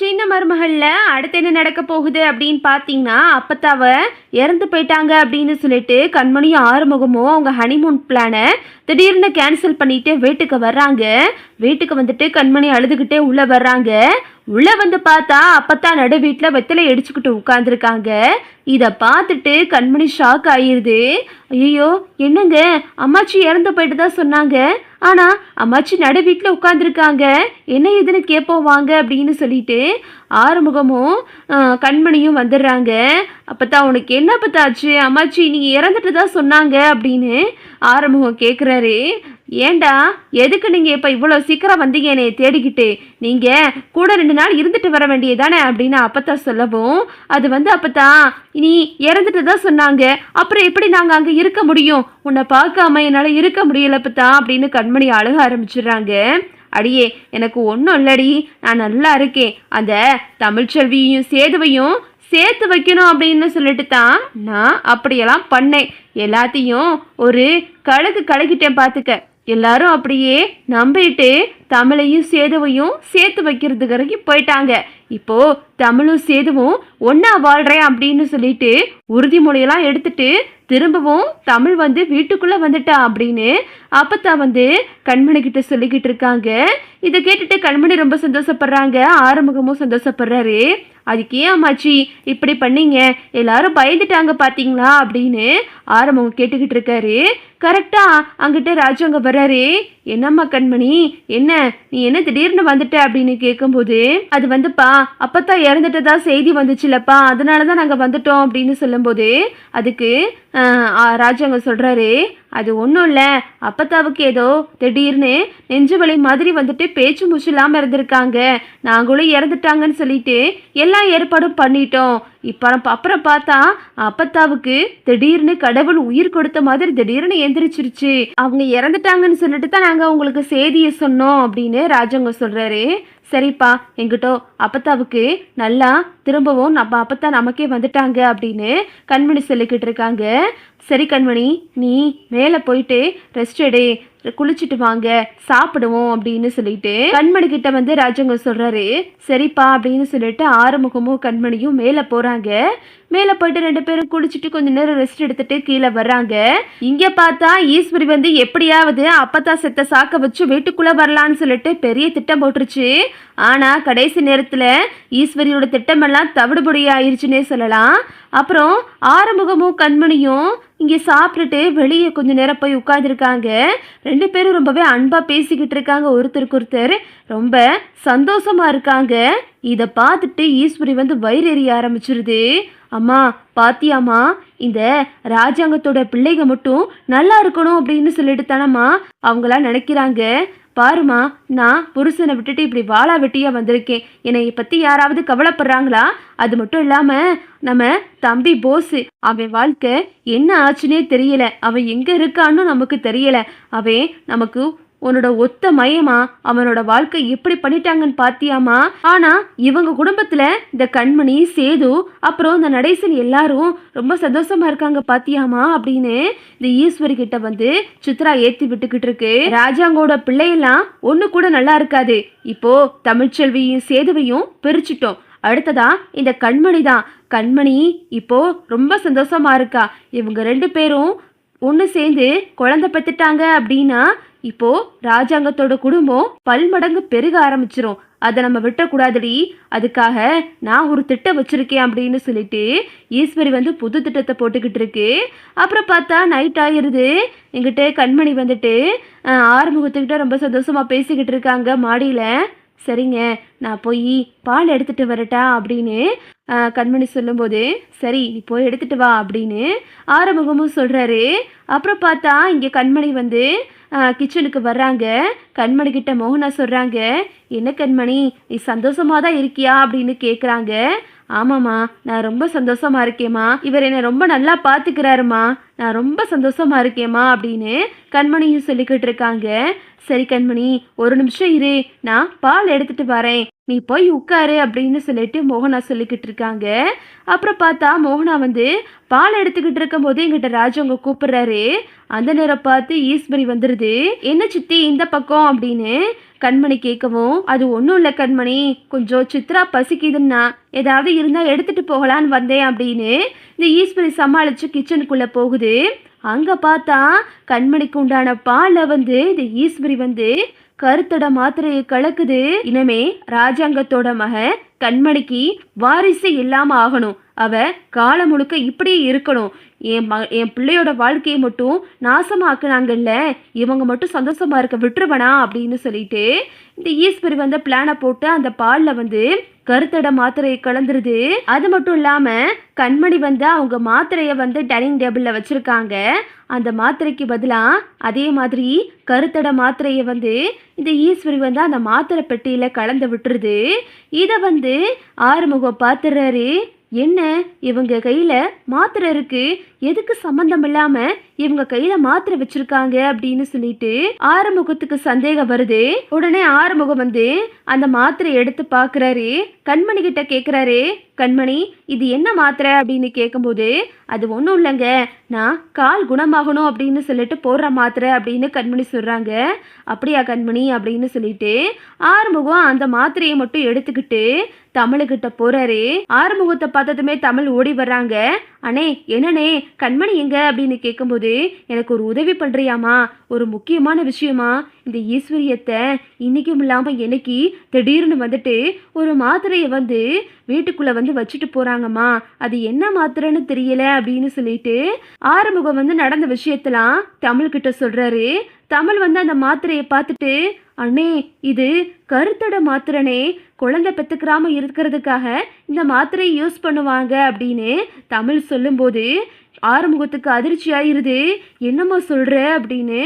சின்ன மருமகளில் அடுத்து என்ன நடக்க போகுது அப்படின்னு பார்த்தீங்கன்னா அப்பத்தாவ இறந்து போயிட்டாங்க அப்படின்னு சொல்லிட்டு கண்மணியும் ஆறுமுகமும் அவங்க ஹனிமூன் பிளானை திடீர்னு கேன்சல் பண்ணிட்டு வீட்டுக்கு வர்றாங்க. வீட்டுக்கு வந்துட்டு கண்மணி அழுதுகிட்டே உள்ளே வர்றாங்க. உள்ள வந்து பார்த்தா அப்பத்தான் நடு வீட்டில் வெத்தலை அடிச்சுக்கிட்டு உட்காந்துருக்காங்க இதை பார்த்துட்டு கண்மணி ஷாக் ஆயிருது. ஐயோ என்னங்க? அம்மாச்சி இறந்து போயிட்டு தான் சொன்னாங்க. ஆனால் அம்மாச்சி நடு வீட்டில் உட்காந்துருக்காங்க என்ன ஏதுன்னு கேட்போம் வாங்க அப்படின்னு சொல்லிட்டு ஆறுமுகமும் கண்மணியும் வந்துடுறாங்க. அப்பத்தான் உனக்கு என்ன பத்தாச்சு? அம்மாச்சி நீங்கள் இறந்துட்டு தான் சொன்னாங்க அப்படின்னு ஆறுமுகம் கேட்குறாரு ஏண்டா எதுக்கு நீங்கள் இப்போ இவ்வளோ சீக்கிரம் வந்தீங்க என்னை தேடிக்கிட்டு? நீங்கள் கூட ரெண்டு நாள் இருந்துட்டு வர வேண்டியதானே அப்படின்னு அப்பத்தா சொல்லவும் அது வந்து அப்பத்தா நீ இறந்துட்டு தான் சொன்னாங்க. அப்புறம் எப்படி நாங்கள் அங்கே இருக்க முடியும்? உன்னை பார்க்காம என்னால் இருக்க முடியல அப்பத்தா அப்படின்னு கண்மணி அழுக ஆரம்பிச்சிடுறாங்க. அடியே எனக்கு ஒன்றும் இல்லடி நான் நல்லா இருக்கேன். அந்த தமிழ்ச்செல்வியையும் சேதுவையும் சேர்த்து வைக்கணும் அப்படின்னு சொல்லிட்டு தான் நான் அப்படியெல்லாம் பண்ணேன். எல்லாத்தையும் ஒரு கழுகு கழுகிட்டேன் பார்த்துக்க எல்லாரும் அப்படியே நம்பிட்டு தமிழையும் சேதுவையும் சேர்த்து வைக்கிறதுக்கு வரைக்கும் போயிட்டாங்க. இப்போ தமிழும் சேதுவும் ஒன்றா வாழ்கிறேன் அப்படின்னு சொல்லிட்டு உறுதிமொழியெல்லாம் எடுத்துட்டு திரும்பவும் தமிழ் வந்து வீட்டுக்குள்ளே வந்துட்டா அப்படின்னு அப்பத்தா வந்து கண்மணி கிட்ட சொல்லிக்கிட்டு இருக்காங்க. இதை கேட்டுட்டு கண்மணி ரொம்ப சந்தோஷப்படுறாங்க. ஆறுமுகமும் சந்தோஷப்படுறாரு. அதுக்கு ஏன் அம்மாச்சி இப்படி பண்ணீங்க? எல்லாரும் பயந்துட்டாங்க பார்த்தீங்களா அப்படின்னு ஆரம்பம் கேட்டுக்கிட்டு இருக்காரு. கரெக்டா அங்கிட்ட ராஜு அங்கே வர்றாரு. என்னம்மா கண்மணி? என்ன நீ என்ன திடீர்னு வந்துட்ட அப்படின்னு கேட்கும்போது அது வந்துப்பா அப்பத்தான் இறந்துட்டதா செய்தி வந்துச்சுலப்பா அதனால தான் நாங்கள் வந்துட்டோம் அப்படின்னு சொல்லும்போது அதுக்கு ராஜு அங்கே சொல்கிறாரு அது ஒன்றும் இல்லை. அப்பத்தாவுக்கு ஏதோ திடீர்னு நெஞ்சு வலி மாதிரி வந்துட்டு பேச்சு மூச்சு இல்லாமல் இருந்திருக்காங்க. நாங்களும் இறந்துட்டாங்கன்னு சொல்லிட்டு எல்லா ஏற்பாடும் பண்ணிட்டோம். இப்போ அப்புறம் பார்த்தா அப்பத்தாவுக்கு திடீர்னு கடவுள் உயிர் கொடுத்த மாதிரி திடீர்னு எந்திரிச்சிருச்சு. அவங்க இறந்துட்டாங்கன்னு சொல்லிட்டு தான் நாங்கள் உங்களுக்கு செய்தியை சொன்னோம் அப்படின்னு ராஜங்க சொல்கிறாரு சரிப்பா எங்கிட்டோ அப்பத்தாவுக்கு நல்லா திரும்பவும் நம்ம அப்பத்தா நமக்கே வந்துட்டாங்க அப்படின்னு கண்மணி சொல்லிக்கிட்டு இருக்காங்க. சரி கண்மணி நீ மேலே போயிட்டு ரெஸ்ட் எடு. குளிச்சுட்டு வாங்க சாப்பிடுவோம் அப்படின்னு சொல்லிட்டு கண்மணி கிட்ட வந்து ராஜங்க சொல்றாரு. சரிப்பா அப்படின்னு சொல்லிட்டு ஆறுமுகமும் கண்மணியும் மேலே போறாங்க. மேலே போயிட்டு ரெண்டு பேரும் குளிச்சுட்டு கொஞ்ச நேரம் ரெஸ்ட் எடுத்துட்டு கீழே வர்றாங்க. இங்க பார்த்தா ஈஸ்வரி வந்து எப்படியாவது அப்பத்தா செத்த சாக்க வச்சு வீட்டுக்குள்ள வரலான்னு சொல்லிட்டு பெரிய திட்டம் போட்டுருச்சு. ஆனா கடைசி நேரத்துல ஈஸ்வரியோட திட்டமெல்லாம் தவிடுபடி ஆயிருச்சுன்னே சொல்லலாம். அப்புறம் ஆறுமுகமும் கண்மணியும் இங்கே சாப்பிட்டுட்டு வெளியே கொஞ்சம் நேரம் போய் உட்காந்துருக்காங்க ரெண்டு பேரும் ரொம்பவே அன்பாக பேசிக்கிட்டு இருக்காங்க. ஒருத்தருக்கு ஒருத்தர் ரொம்ப சந்தோஷமாக இருக்காங்க. இதை பார்த்துட்டு ஈஸ்வரி வந்து வயிறெறிய ஆரம்பிச்சிருது. அம்மா பாத்தியாம்மா இந்த ராஜாங்கத்தோட பிள்ளைங்க மட்டும் நல்லா இருக்கணும் அப்படின்னு சொல்லிட்டு தானம்மா அவங்களாம் நினைக்கிறாங்க. பாருமா நான் புருஷனை விட்டுட்டு இப்படி வாழா வெட்டியா வந்திருக்கேன். என்னை பத்தி யாராவது கவலைப்படுறாங்களா? அது மட்டும் இல்லாம நம்ம தம்பி போஸ் அவன் வாழ்க்கை என்ன ஆச்சுன்னே தெரியல. அவன் எங்க இருக்கான்னு நமக்கு தெரியல. அவன் நமக்கு உன்னோட ஒத்த மயமா அவனோட வாழ்க்கை எப்படி பண்ணிட்டாங்கன்னு பாத்தியாமா? ஆனா இவங்க குடும்பத்துல இந்த கண்மணி சேது அப்புறம் இந்த நடேசன் எல்லாரும் ரொம்ப சந்தோஷமா இருக்காங்க பாத்தியாமா அப்படின்னு இந்த ஈஸ்வரி கிட்ட வந்து சித்ரா ஏத்தி விட்டுக்கிட்டு இருக்கு. ராஜாங்கோட பிள்ளையெல்லாம் ஒண்ணு கூட நல்லா இருக்காது. இப்போ தமிழ்ச்செல்வியும் சேதுவையும் பிரிச்சிட்டோம். அடுத்ததா இந்த கண்மணி தான். கண்மணி இப்போ ரொம்ப சந்தோஷமா இருக்கா. இவங்க ரெண்டு பேரும் ஒன்று சேர்ந்து குழந்தை பெற்றுட்டாங்க அப்படின்னா இப்போ ராஜாங்கத்தோட குடும்பம் பல்மடங்கு பெருக ஆரம்பிச்சிரும். அதை நம்ம விட்டக்கூடாதுடி. அதுக்காக நான் ஒரு திட்டம் வச்சிருக்கேன் அப்படின்னு சொல்லிட்டு ஈஸ்வரி வந்து புது திட்டத்தை போட்டுக்கிட்டு இருக்கு. அப்புறம் பார்த்தா நைட் ஆயிடுது எங்கிட்ட கண்மணி வந்துட்டு ஆறுமுகத்துக்கிட்ட ரொம்ப சந்தோஷமா பேசிக்கிட்டு இருக்காங்க மாடியில். சரிங்க நான் போய் பால் எடுத்துட்டு வரட்டா அப்படின்னு கண்மணி சொல்லும்போது சரி நீ போய் எடுத்துட்டு வா அப்படின்னு ஆறுமுகமும் சொல்கிறாரு அப்புறம் பார்த்தா இங்கே கண்மணி வந்து கிச்சனுக்கு வர்றாங்க. கண்மணி கிட்ட மோகனா சொல்கிறாங்க என்ன கண்மணி நீ சந்தோஷமாக தான் இருக்கியா? அப்படின்னு கேட்குறாங்க ஆமாம்மா நான் ரொம்ப சந்தோஷமா இருக்கேம்மா. இவர் என்னை ரொம்ப நல்லா பார்த்துக்கிறாருமா நான் ரொம்ப சந்தோஷமா இருக்கேம்மா அப்படின்னு கண்மணியும் சொல்லிக்கிட்டு இருக்காங்க. சரி கண்மணி ஒரு நிமிஷம் இரு. நான் பால் எடுத்துகிட்டு வரேன். நீ போய் உட்காரு அப்படின்னு சொல்லிட்டு மோகனா சொல்லிக்கிட்டு இருக்காங்க. அப்புறம் பார்த்தா மோகனா வந்து பால் எடுத்துக்கிட்டு இருக்கும்போது எங்கிட்ட ராஜவங்க கூப்பிடுறாரு. அந்த நேரம் பார்த்து ஈஸ்வரி வந்துடுது என்ன சித்தி இந்த பக்கம்? அப்படின்னு கண்மணி கேட்கவும் அது ஒன்றும் இல்லை கண்மணி. கொஞ்சம் சித்ரா பசிக்குதுன்னா ஏதாவது இருந்தால் எடுத்துகிட்டு போகலான்னு வந்தேன் அப்படின்னு இந்த ஈஸ்வரி சமாளித்து கிச்சனுக்குள்ளே போகுது. அங்கே பார்த்தா கண்மணிக்கு உண்டான பாலை வந்து இந்த ஈஸ்வரி வந்து கருத்தட மாத்திரையை கலக்குது. இனமே ராஜாங்கத்தோட மக கண்மணிக்கு வாரிசு இல்லாம ஆகணும். அவ காலம் முழுக்க இப்படியே இருக்கணும். என் ம என் பிள்ளையோட வாழ்க்கையை மட்டும் நாசமாக்குனாங்கல்ல. இவங்க மட்டும் சந்தோஷமா இருக்க விட்டுருவனா அப்படின்னு சொல்லிட்டு இந்த ஈஸ்வரி வந்து பிளானை போட்டு அந்த பாலில் வந்து கருத்தட மாத்திரையை கலந்துருது. அது மட்டும் இல்லாம கண்மணி வந்து அவங்க மாத்திரையை வந்து டைனிங் டேபிளில் வச்சுருக்காங்க. அந்த மாத்திரைக்கு பதிலாக அதே மாதிரி கருத்தட மாத்திரையை வந்து இந்த ஈஸ்வரி வந்து அந்த மாத்திரை பெட்டியில் கலந்து விட்டுருது. இதை வந்து ஆறுமுகம் பார்த்துறாரு என்ன? இவங்க கையில் மாத்திரை இருக்குது எதுக்கு சம்மந்தம் இல்லாம இவங்க கையில மாத்திரை வச்சிருக்காங்க அப்படின்னு சொல்லிட்டு ஆறுமுகத்துக்கு சந்தேகம் வருது. உடனே ஆறுமுகம் வந்து அந்த மாத்திரை எடுத்து பாக்குறாரு கண்மணி கிட்ட கேக்குறாரு கண்மணி இது என்ன மாத்திரை? அப்படின்னு கேட்கும்போது அது ஒன்றும் இல்லைங்க. நான் கால் குணமாகணும் அப்படின்னு சொல்லிட்டு போடுற மாத்திரை அப்படின்னு கண்மணி சொல்கிறாங்க அப்படியா கண்மணி அப்படின்னு சொல்லிட்டு ஆறுமுகம் அந்த மாத்திரையை மட்டும் எடுத்துக்கிட்டு தமிழுக்கிட்ட போறாரு. ஆறுமுகத்தை பார்த்ததுமே தமிழ் ஓடி வர்றாங்க. அண்ணே என்னண்ணே கண்மணி எங்க? அப்படின்னு கேட்கும்போது எனக்கு ஒரு உதவி பண்ணுறியாமா ஒரு முக்கியமான விஷயமா? இந்த ஈஸ்வரியத்தை இன்றைக்கும் இல்லாமல் என்னைக்கு திடீர்னு வந்துட்டு ஒரு மாத்திரையை வந்து வீட்டுக்குள்ளே வந்து வச்சுட்டு போகிறாங்கம்மா அது என்ன மாத்திரைன்னு தெரியல அப்படின்னு சொல்லிட்டு ஆறுமுகம் வந்து நடந்த விஷயத்தெல்லாம் தமிழ்கிட்ட சொல்கிறாரு தமிழ் வந்து அந்த மாத்திரையை பார்த்துட்டு அண்ணே இது கருத்தட மாத்திரனே குழந்தை பெற்றுக்கிறாம இருக்கிறதுக்காக இந்த மாத்திரையை யூஸ் பண்ணுவாங்க அப்படின்னு தமிழ் சொல்லும்போது ஆறுமுகத்துக்கு அதிர்ச்சி ஆயிருது என்னம்மா சொல்கிற அப்படின்னு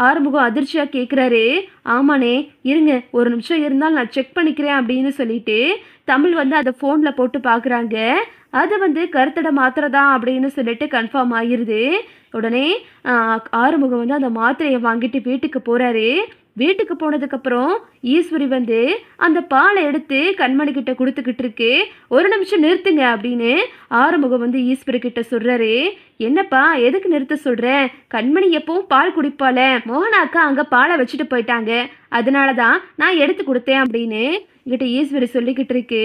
ஆறுமுகம் அதிர்ச்சியாக கேட்குறாரு ஆமாண்ணே இருங்க ஒரு நிமிஷம் இருந்தால் நான் செக் பண்ணிக்கிறேன் அப்படின்னு சொல்லிட்டு தமிழ் வந்து அதை ஃபோனில் போட்டு பார்க்குறாங்க. அது வந்து கருத்தடை மாத்திரை தான் அப்படின்னு சொல்லிட்டு கன்ஃபார்ம் ஆகிருது உடனே ஆறுமுகம் வந்து அந்த மாத்திரையை வாங்கிட்டு வீட்டுக்கு போகிறாரு வீட்டுக்கு போனதுக்கப்புறம் ஈஸ்வரி வந்து அந்த பாலை எடுத்து கண்மணி கிட்ட கொடுத்துக்கிட்டு இருக்கு. ஒரு நிமிஷம் நிறுத்துங்க அப்படின்னு ஆறுமுகம் வந்து ஈஸ்வரி கிட்ட சொல்றாரு. என்னப்பா எதுக்கு நிறுத்த சொல்ற? கண்மணி எப்பவும் பால் குடிப்பால மோகனாக்கா அங்கே அங்க பாலை வச்சுட்டு போயிட்டாங்க. அதனால தான் நான் எடுத்து கொடுத்தேன் அப்படின்னு என்கிட்ட ஈஸ்வரி சொல்லிக்கிட்டு இருக்கு.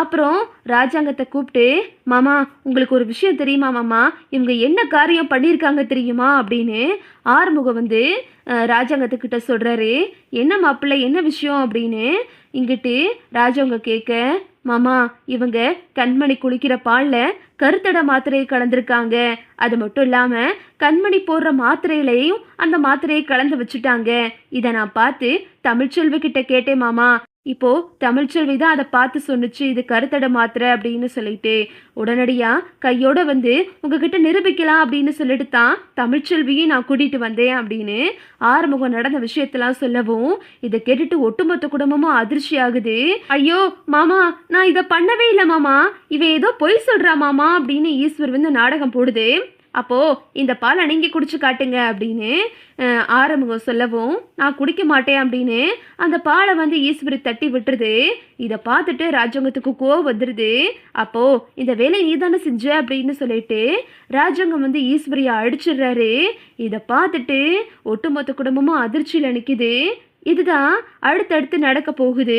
அப்புறம் ராஜாங்கத்தை கூப்பிட்டு மாமா உங்களுக்கு ஒரு விஷயம் தெரியுமா மாமா? இவங்க என்ன காரியம் பண்ணியிருக்காங்க தெரியுமா? அப்படின்னு ஆறுமுகம் வந்து ராஜாங்கத்துக்கிட்ட சொல்கிறாரு என்ன மாப்பிள்ளை? என்ன விஷயம் விஷயம் அப்படின்னு இங்கிட்டு ராஜவங்க கேட்க மாமா இவங்க கண்மணி குளிக்கிற பாலில் கருத்தடை மாத்திரையை கலந்துருக்காங்க. அது மட்டும் இல்லாமல் கண்மணி போடுற மாத்திரையிலையும் அந்த மாத்திரையை கலந்து வச்சுட்டாங்க. இதை நான் பார்த்து தமிழ்ச்செல்வி கிட்ட கேட்டேன் மாமா. இப்போ தமிழ்ச்செல்வி தான் அதை பார்த்து சொன்னுச்சு இது கருத்தடை மாத்திரை அப்படின்னு சொல்லிட்டு. உடனடியா கையோட வந்து உங்ககிட்ட நிரூபிக்கலாம் அப்படின்னு சொல்லிட்டு தான் தமிழ்ச்செல்வியும் நான் கூட்டிட்டு வந்தேன் அப்படின்னு ஆறுமுகம் நடந்த விஷயத்தெல்லாம் சொல்லவும் இதை கேட்டுட்டு ஒட்டுமொத்த குடும்பமும் அதிர்ச்சி ஆகுது. ஐயோ மாமா நான் இதை பண்ணவே இல்லை மாமா. இவன் ஏதோ பொய் சொல்றா மாமா அப்படின்னு ஈஸ்வர் வந்து நாடகம் போடுது. அப்போது இந்த பாலை நீங்கள் குடிச்சு காட்டுங்க அப்படின்னு ஆரம்பம் சொல்லவும் நான் குடிக்க மாட்டேன் அப்படின்னு அந்த பாலை வந்து ஈஸ்வரி தட்டி விட்டுருது. இதை பார்த்துட்டு ராஜாங்கத்துக்கு கோவம் வந்துடுது அப்போது இந்த வேலையை நீ தானே செஞ்ச? அப்படின்னு சொல்லிட்டு ராஜாங்கம் வந்து ஈஸ்வரியை அடிச்சிடுறாரு. இதை பார்த்துட்டு ஒட்டுமொத்த குடும்பமும் அதிர்ச்சியில் நிற்குது இதுதான் அடுத்தடுத்து நடக்க போகுது.